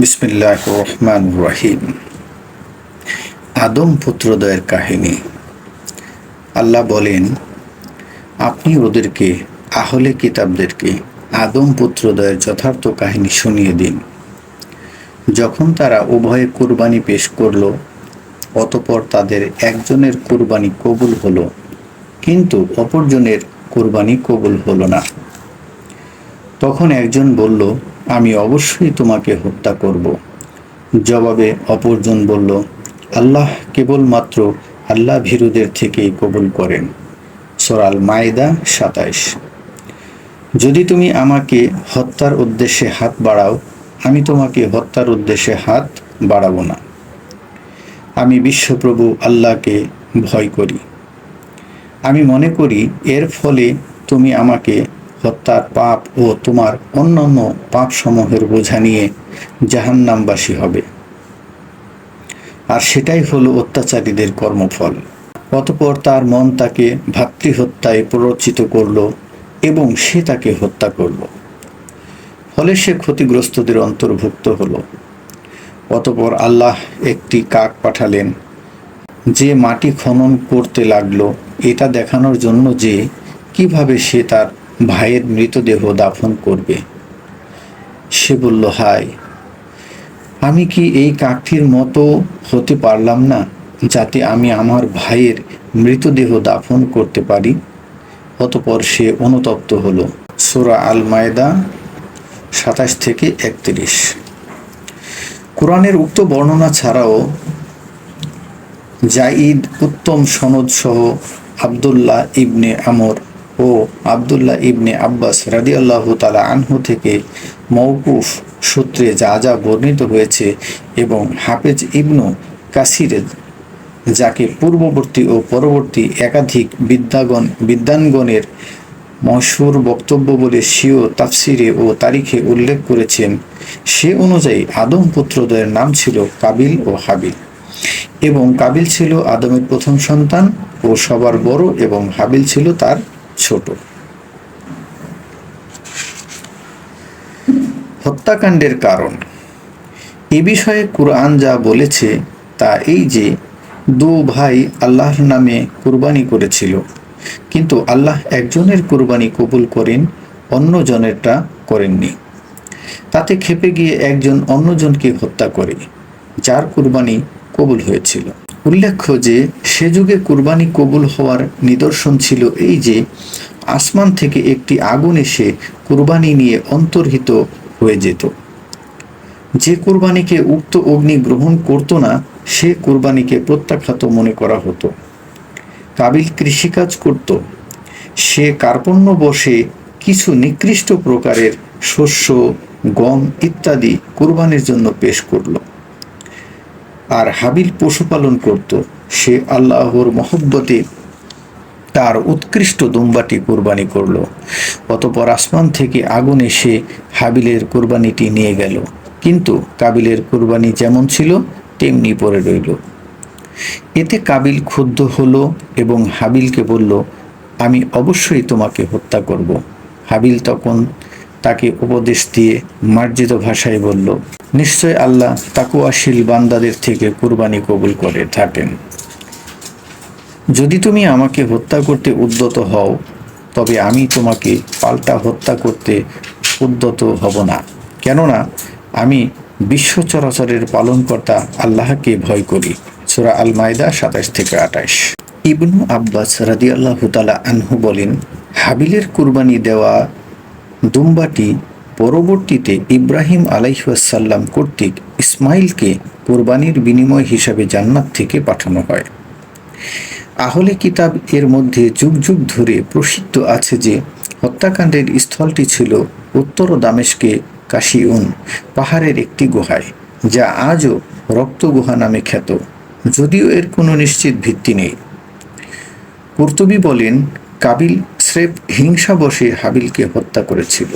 বিসমিল্লাহ রহমান রহিম। আদম পুত্রদয়ের কাহিনী। আল্লাহ বলেন, আপনি ওদেরকে, আহলে কিতাবদেরকে আদম পুত্রদয়ের যথার্থ কাহিনী শুনিয়ে দিন। যখন তারা উভয়ে কুরবানি পেশ করল, অতপর তাদের একজনের কুরবানি কবুল হলো, কিন্তু অপরজনের কুরবানি কবুল হলো না। তখন একজন বলল আমি অবশ্যই তোমাকে হত্যা করব। জবাবে অপরজন বলল, আল্লাহ কেবলমাত্র আল্লাহ ভীরুদের থেকেই কবুল করেন। সরাল মায়দা সাতাইশ। যদি তুমি আমাকে হত্যার উদ্দেশ্যে হাত বাড়াও, আমি তোমাকে হত্যার উদ্দেশ্যে হাত বাড়াবো না। আমি বিশ্বপ্রভু আল্লাহকে ভয় করি। আমি মনে করি এর ফলে তুমি আমাকে হত্যার পাপ ও তোমার অন্যান্য পাপসমূহের বোঝা নিয়ে জাহান্নামবাসী হবে। আর সেটাই হলো অত্যাচারীদের কর্মফল। অতপর তার মন তাকে ভাতৃহত্যায় প্ররোচিত করল এবং সে তাকে হত্যা করল। ফলে সে ক্ষতিগ্রস্তদের অন্তর্ভুক্ত হলো। অতপর আল্লাহ একটি কাক পাঠালেন, যে মাটি খনন করতে লাগল, এটা দেখানোর জন্য যে কীভাবে সে তার ভাইয়ের মৃতদেহ দাফন করবে। সে বলল, হায়, আমি কি এই কাকটির মতো হতে পারলাম না যাতে আমি আমার ভাইয়ের মৃতদেহ দাফন করতে পারি? অতপর সে অনুতপ্ত হল। সোরা আল মায়দা সাতাশ থেকে একত্রিশ। কোরআনের উক্ত বর্ণনা ছাড়াও জাইদ উত্তম সনদ সহ আবদুল্লাহ ইবনে আমর ও আবদুল্লাহ ইবনে আব্বাস রাদিয়াল্লাহ তালা আনহু থেকে মৌকুফ সূত্রে যা যা বর্ণিত হয়েছে এবং হাফেজ ইবনু কাসির যাকে পূর্ববর্তী ও পরবর্তী একাধিক বিদ্যাগণ বিদ্যানগণের মশহুর বক্তব্য বলে স্বীয় তাফসিরে ও তারিখে উল্লেখ করেছেন, সে অনুযায়ী আদম পুত্রদ্বয়ের নাম ছিল কাবিল ও হাবিল এবং কাবিল ছিল আদমের প্রথম সন্তান ও সবার বড় এবং হাবিল ছিল তার ছোট। হত্যাকাণ্ডের কারণ। এ বিষয়ে কুরআন যা বলেছে, তা এই যে, দু ভাই আল্লাহর নামে কুরবানি করেছিল, কিন্তু আল্লাহ একজনের কুরবানি কবুল করেন, অন্যজনেরটা করেননি। তাতে খেপে গিয়ে একজন অন্যজনকে হত্যা করে, যার কুরবানি কবুল হয়েছিল। উল্লেখ্য যে, সে যুগে কুরবানি কবুল হওয়ার নিদর্শন ছিল এই যে, আসমান থেকে একটি আগুন এসে কুরবানি নিয়ে অন্তর্হিত হয়ে যেত। যে কুরবানিকে উক্ত অগ্নি গ্রহণ করতো না, সে কুরবানিকে প্রত্যাখ্যাত মনে করা হতো। কাবিল কৃষিকাজ করত। সে কার্পণ্য বসে কিছু নিকৃষ্ট প্রকারের শস্য, গম ইত্যাদি কুরবানির জন্য পেশ করল। আর হাবিল পশুপালন করত, সে আল্লাহর মহব্বতে তার উৎকৃষ্ট দুম্বাটি কোরবানি করল। অতপর আসমান থেকে আগুন এসে হাবিলের কোরবানিটি নিয়ে গেল। কিন্তু কাবিলের কোরবানি যেমন ছিল, তেমনি পড়ে রইল। এতে কাবিল ক্ষুব্ধ হলো এবং হাবিলকে বলল, আমি অবশ্যই তোমাকে হত্যা করব। হাবিল তখন তাকে উপদেশ দিয়ে মার্জিত ভাষায় বলল নিশ্চয় আল্লাহ তাকুয়াশীল বান্দাদের থেকে কুরবানি কবুল করে থাকেন। যদি তুমি আমাকে হত্যা করতে উদ্যত হও, তবে আমি তোমাকে পাল্টা হত্যা করতে উদ্যত হব না। কেননা, আমি বিশ্ব চরাচরের পালনকর্তা আল্লাহকে ভয় করি। সুরা আল মায়দা সাতাশ থেকে আঠাশ। ইবনু আব্বাস রাদি আল্লাহ তালা আনহু বলেন, হাবিলের কুরবানি দেওয়া দুম্বাটি পরবর্তীতে ইব্রাহিম আলাইসাল্লাম কর্তৃক ইসমাইলকে কোরবানির বিনিময় হিসাবে জান্নাত থেকে পাঠানো হয়। আহলে কিতাব এর মধ্যে যুগ যুগ ধরে প্রসিদ্ধ আছে যে, হত্যাকাণ্ডের স্থলটি ছিল উত্তর দামেশকে কাশিউন পাহাড়ের একটি গুহায়, যা আজও রক্ত গুহা নামে খ্যাত, যদিও এর কোনো নিশ্চিত ভিত্তি নেই। কর্তুবী বলেন, কাবিল স্রেফ হিংসা বসে হাবিলকে হত্যা করেছিল।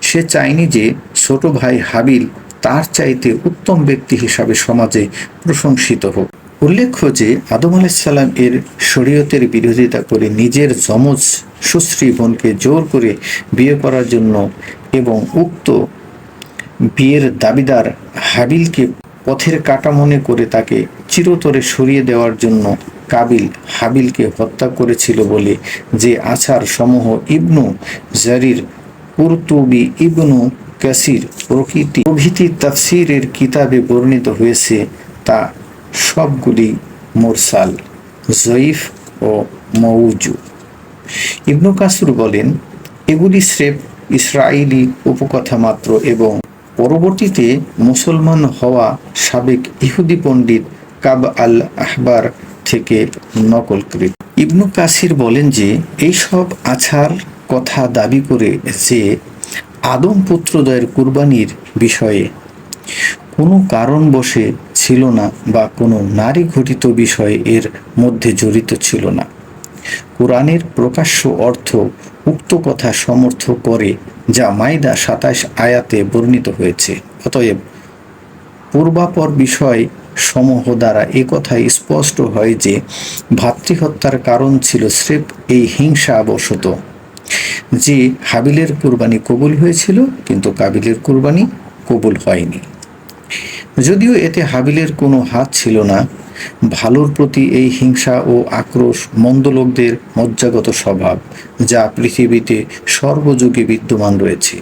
সে চায়নি যে ছোট ভাই হাবিল তার চাইতে উত্তম ব্যক্তি হিসাবে সমাজে প্রশংসিত হোক। উল্লেখ্য যে আদম আলাইসাল্লাম এর শরীয়তের বিরোধিতা করে নিজের যমজ সুশ্রী বোনকে জোর করে বিয়ে করার জন্য এবং উক্ত বিয়ের দাবিদার হাবিলকে পথের কাটা মনে করে তাকে চিরতরে সরিয়ে দেওয়ার জন্য কাবিল হাবিলকে হত্যা করেছিল বলে যে আছার সমূহ ইবনু জারির কুরতুবি ইবনু কাসির প্রকৃতি প্রভৃতি তাফসিরের কিতাবে বর্ণিত হয়েছে, তা সবগুলি মোরসাল, জয়ীফ ও মৌজু ইবনু কাসুর বলেন, এগুলি স্রেফ ইসরায়েলি উপকথা মাত্র এবং পরবর্তীতে মুসলমান হওয়া সাবেক ইহুদি পণ্ডিত কাব আল আহবার থেকে নকলকৃত। ইবনু কাসির বলেন যে, এইসব আছার কথা দাবি করে যে আদম পুত্রদয়ের কুরবানির বিষয়ে কোনো কারণ বসে ছিল না বা কোনো নারী ঘটিত বিষয়ে এর মধ্যে জড়িত ছিল না। কোরআনের প্রকাশ্য অর্থ উক্ত কথা সমর্থ করে, যা মাইদা সাতাশ আয়াতে বর্ণিত হয়েছে। অতএব পূর্বাপর বিষয় সমূহ দ্বারা এ কথাই স্পষ্ট হয় যে, ভাতৃহত্যার কারণ ছিল স্রেফ এই হিংসা অবশত যে হাবিলের কুরবানি কবুল হয়েছিল, কিন্তু কাবিলের কুরবানি কবুল হয়নি। যদিও এতে হাবিলের কোনো হাত ছিল না, ভালোর প্রতি এই হিংসা ও আক্রোশ মন্দ লোকদের মজ্জাগত স্বভাব, যা পৃথিবীতে সর্বযুগে বিদ্যমান রয়েছে।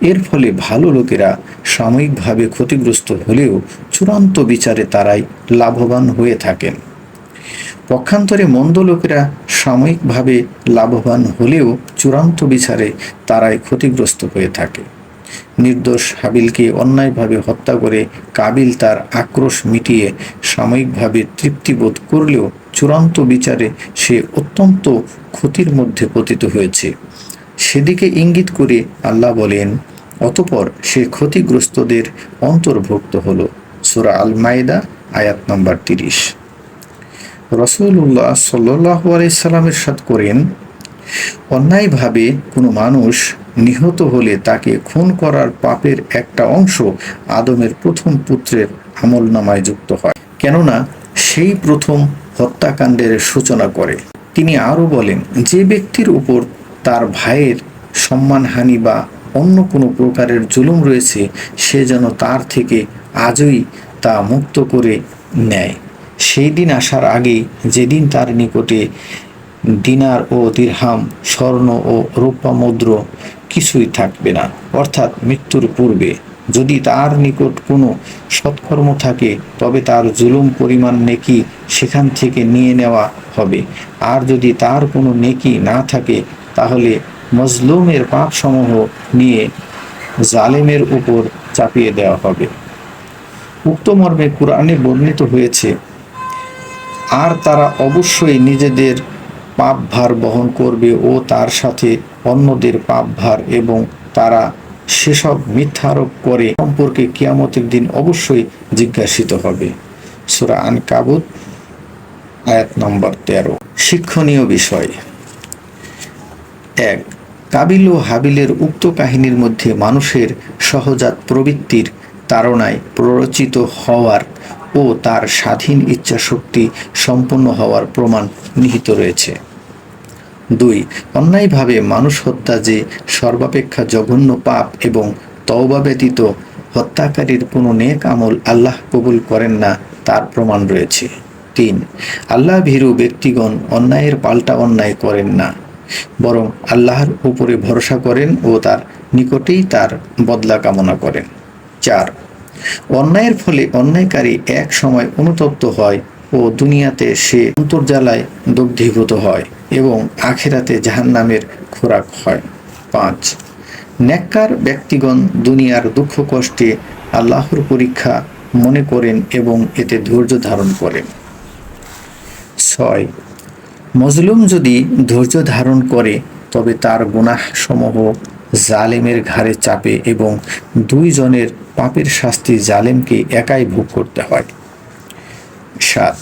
এর ফলে ভালো লোকেরা সাময়িকভাবে ক্ষতিগ্রস্ত হলেও চূড়ান্ত বিচারে তারাই লাভবান হয়ে থাকেন। পক্ষান্তরে মন্দ লোকেরা সাময়িকভাবে লাভবান হলেও চূড়ান্ত বিচারে তারাই ক্ষতিগ্রস্ত হয়ে থাকে। নির্দোষ হাবিলকে অন্যায়ভাবে হত্যা করে কাবিল তার আক্রোশ মিটিয়ে সাময়িকভাবে তৃপ্তিবোধ করলেও চূড়ান্ত বিচারে সে অত্যন্ত ক্ষতির মধ্যে পতিত হয়েছে। সেদিকে ইঙ্গিত করে আল্লাহ বলেন, অতপর সে ক্ষতিগ্রস্তদের অন্তর্ভুক্ত হল। সুরা আল মাইদা আয়াত নম্বর তিরিশ। রসুল্লাহ সাল্লাহ আলাইসাল্লামের সাথ করেন, অন্যায়ভাবে কোনো মানুষ নিহত হলে তাকে খুন করার পাপের একটা অংশ আদমের প্রথম পুত্রের আমল নামায় যুক্ত হয়। কেননা সেই প্রথম হত্যাকাণ্ডের সূচনা করে। তিনি আরও বলেন, যে ব্যক্তির উপর তার ভাইয়ের সম্মানহানি বা অন্য কোনো প্রকারের জুলুম রয়েছে, সে যেন তার থেকে আজই তা মুক্ত করে নেয়। সেই দিন আসার আগেই যেদিন তার নিকটে দিনার ও দিরহাম, স্বর্ণ ও রূপা মুদ্র কিছুই থাকবে না। অর্থাৎ মৃত্যুর পূর্বে যদি তার নিকট কোনো সৎকর্ম থাকে, তবে তার জুলুম পরিমাণ নেকি সেখান থেকে নিয়ে নেওয়া হবে। আর যদি তার কোনো নেকি না থাকে, তাহলে মজলুমের পাপসমূহ নিয়ে জালেমের উপর চাপিয়ে দেওয়া হবে। উক্ত মর্মে কোরআনে বর্ণিত হয়েছে আর তারা অবশ্যই নিজেদের পাপ ভার বহন করবে ও তার সাথে অন্যদের পাপ ভার এবং তারা সেসব মিথ্যারোপ করে সম্পর্কে কিয়ামতের দিন অবশ্যই জিজ্ঞাসিত হবে। সুরা আন কাবুত আয়াত নম্বর তেরো। শিক্ষণীয় বিষয়। এক, কাবিল ও হাবিলের উক্ত কাহিনীর মধ্যে মানুষের সহজাত প্রবৃত্তির তাড়নায় প্ররোচিত হওয়ার ও তার স্বাধীন ইচ্ছাশক্তি সম্পন্ন হওয়ার প্রমাণ নিহিত রয়েছে। দুই, অন্যায়ভাবে মানুষ হত্যা যে সর্বাপেক্ষা জঘন্য পাপ এবং তওবা ব্যতীত হত্যাকারীর কোনো নেক আমল আল্লাহ কবুল করেন না, তার প্রমাণ রয়েছে। তিন, আল্লাহ ভীরু ব্যক্তিগণ অন্যায়ের পাল্টা অন্যায় করেন না, বরং আল্লাহর উপরে ভরসা করেন ও তার নিকটেই তার বদলা কামনা করেন। চার অন্যায়ের ফলে অন্যায়কারী এক সময় অনুতপ্ত হয় ও দুনিয়াতে সে অন্তর্জালায় দগ্ধীভূত হয় এবং আখেরাতে জাহান্নামের খোরাক হয়। পাঁচ, ন্যাক্কার ব্যক্তিগণ দুনিয়ার দুঃখ কষ্টে আল্লাহর পরীক্ষা মনে করেন এবং এতে ধৈর্য ধারণ করেন। ছয়, মজলুম যদি ধৈর্য ধারণ করে, তবে তার গুনাহসমূহ জালেমের ঘাড়ে চাপে এবং দুইজনের পাপের শাস্তি জালেমকে একাই ভোগ করতে হয়। সাত,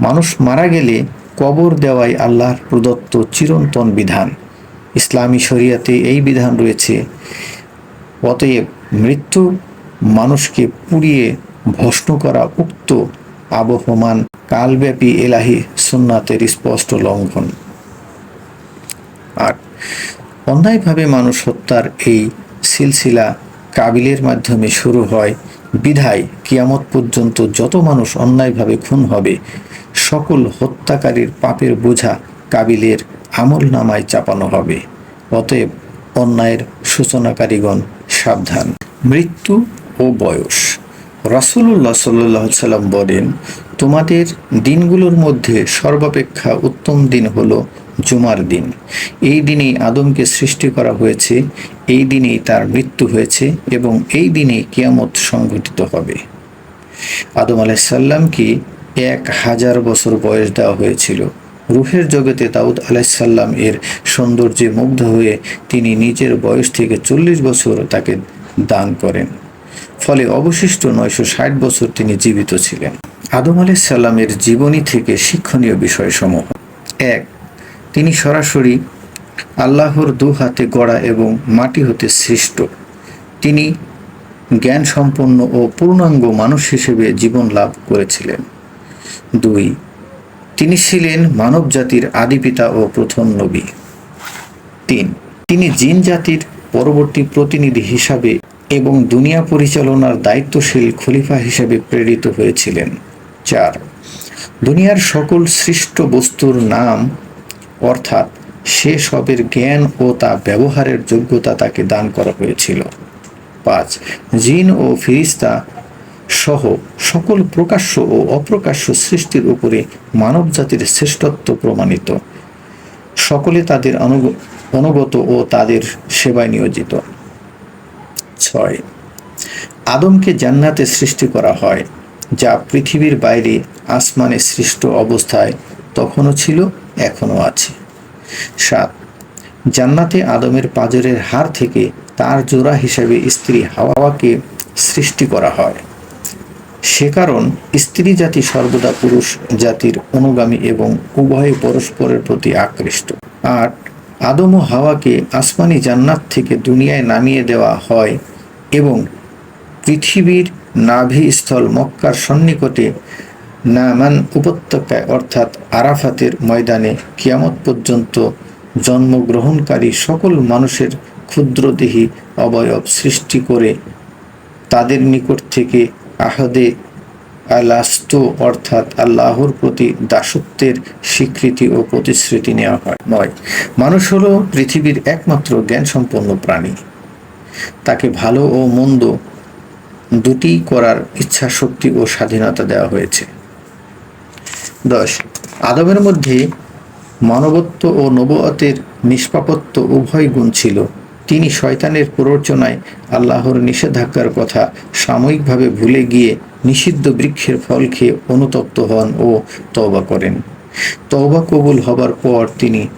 মানুষ মারা গেলে কবর দেওয়াই আল্লাহর প্রদত্ত চিরন্তন বিধান। ইসলামী শরিয়াতে এই বিধান রয়েছে, অতএব মৃত্যু মানুষকে পুড়িয়ে ভস্ম করা উক্ত আবহমান কালব্যাপী এলাহি সুন্নাতের স্পষ্ট লঙ্ঘন। আট অন্যায়ভাবে মানুষ হত্যার এই সিলসিলা কাবিলের মাধ্যমে শুরু হয়। বিধায় কিয়ামত পর্যন্ত যত মানুষ অন্যায়ভাবে খুন হবে, সকল হত্যাকারীর পাপের বোঝা কাবিলের আমল নামায় চাপানো হবে। অতএব অন্যায়ের সূচনাকারীগণ সাবধান। মৃত্যু ও বয়স। রাসুল্লাহ সাল্লাহ সাল্লাম বলেন, তোমাদের দিনগুলোর মধ্যে সর্বাপেক্ষা উত্তম দিন হলো জুমার দিন। এই দিনেই আদমকে সৃষ্টি করা হয়েছে, এই দিনেই তার মৃত্যু হয়েছে এবং এই দিনেই কিয়ামত সংঘটিত হবে। আদম আলাইসাল্লামকে এক হাজার বছর বয়স দেওয়া হয়েছিল। রুহের জগতে দাউদ আলাইসাল্লাম এর সৌন্দর্যে মুগ্ধ হয়ে তিনি নিজের বয়স থেকে চল্লিশ বছর তাকে দান করেন। ফলে অবশিষ্ট নয়শো ষাট বছর তিনি জীবিত ছিলেন। আদম আলাইসাল্লামের জীবনী থেকে শিক্ষণীয় বিষয়সমূহ। এক তিনি সরাসরি আল্লাহর দু হাতে গড়া এবং মাটি হতে সৃষ্ট। তিনি জ্ঞান সম্পন্ন ও পূর্ণাঙ্গ মানুষ হিসেবে জীবন লাভ করেছিলেন। দুই, তিনি ছিলেন মানব জাতির আদিপিতা ও প্রথম নবী। তিন, তিনি জিন জাতির পরবর্তী প্রতিনিধি হিসাবে এবং দুনিয়া পরিচালনার দায়িত্বশীল খলিফা হিসেবে প্রেরিত হয়েছিলেন। চার, দুনিয়ার সকল সৃষ্ট বস্তুর নাম অর্থাৎ সে সবের জ্ঞান ও তা ব্যবহারের যোগ্যতা তাকে দান করা হয়েছিল। পাঁচ, জিন ও ফিরিস্তা সহ সকল প্রকাশ্য ও অপ্রকাশ্য সৃষ্টির উপরে মানব জাতির শ্রেষ্ঠত্ব প্রমাণিত। সকলে তাদের অনুগত ও তাদের সেবায় নিয়োজিত। ছয়, আদমকে জান্নাতে সৃষ্টি করা হয়, যা পৃথিবীর বাইরে আসমানে সৃষ্ট অবস্থায় তখনও ছিল এখনও আছে। সাত, জান্নাতে আদমের পাজরের হার থেকে তার জোড়া হিসেবে স্ত্রী হাওয়াকে সৃষ্টি করা হয়। সে কারণ স্ত্রী জাতি সর্বদা পুরুষ জাতির অনুগামী এবং উভয়ে পরস্পরের প্রতি আকৃষ্ট। আর আদম ও হাওয়াকে আসমানি জান্নাত থেকে দুনিয়ায় নামিয়ে দেওয়া হয় এবং পৃথিবীর নাভিস্থল মক্কার সন্নিকটে নামান উপত্যকায়, অর্থাৎ আরাফাতের ময়দানে কিয়ামত পর্যন্ত জন্মগ্রহণকারী সকল মানুষের ক্ষুদ্রদেহী অবয়ব সৃষ্টি করে তাদের নিকট থেকে আহদে আলাস্ত, অর্থাৎ আল্লাহর প্রতি দাসত্বের স্বীকৃতি ও প্রতিশ্রুতি নেওয়া হয়। নয়, মানুষ হলো পৃথিবীর একমাত্র জ্ঞান সম্পন্ন প্রাণী। তাকে ভালো ও মন্দ দুটি করার ইচ্ছা শক্তি ও স্বাধীনতা দেওয়া হয়েছে। দশ। আদমের মধ্যে মানবত্ব ও নবতের নিষ্পাপত্ব উভয় গুণ ছিল। তিনি শয়তানের প্ররোচনায় আল্লাহর নিষেধাজ্ঞার কথা সাময়িকভাবে ভুলে গিয়ে নিষিদ্ধ বৃক্ষের ফল খেয়ে অনুতপ্ত হন ও তওবা করেন। তওবা কবুল হবার পর তিনি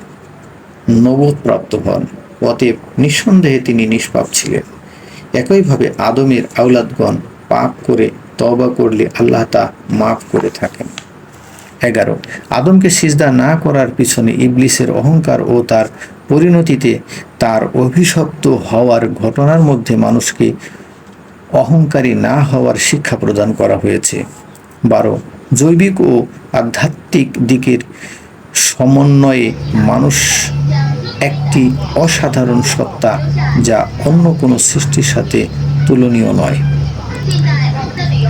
নবদ প্রাপ্ত হন। অতএব নিঃসন্দেহে তিনি নিষ্পাপ ছিলেন। একইভাবে আদমের আউলাদগণ পাপ করে তবা করলে আল্লাহ তা মাফ করে থাকেন। এগারো। আদমকে সিজদা না করার পিছনে ইবলিসের অহংকার ও তার পরিণতিতে তার অভিশপ্ত হওয়ার ঘটনার মধ্যে মানুষকে অহংকারী না হওয়ার শিক্ষা প্রদান করা হয়েছে। বারো। জৈবিক ও আধ্যাত্মিক দিকের সমন্বয়ে মানুষ একটি অসাধারণ সত্তা যা অন্য কোনো সৃষ্টির সাথে তুলনীয় নয়।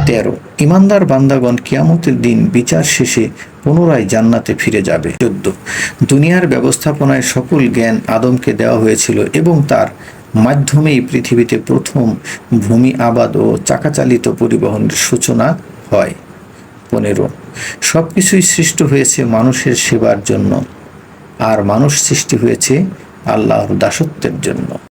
তেরো। ইমানদার বান্দাগণ কিয়ামতের দিন বিচার শেষে পুনরায় জান্নাতে ফিরে যাবে। চোদ্দ। দুনিয়ার ব্যবস্থাপনায় সকল জ্ঞান আদমকে দেওয়া হয়েছিল এবং তার মাধ্যমেই পৃথিবীতে প্রথম ভূমি আবাদ ও চাকাচালিত পরিবহনের সূচনা হয়। পনেরো। সব কিছুই সৃষ্ট হয়েছে মানুষের সেবার জন্য, আর মানুষ সৃষ্টি হয়েছে আল্লাহর দাসত্বের জন্য।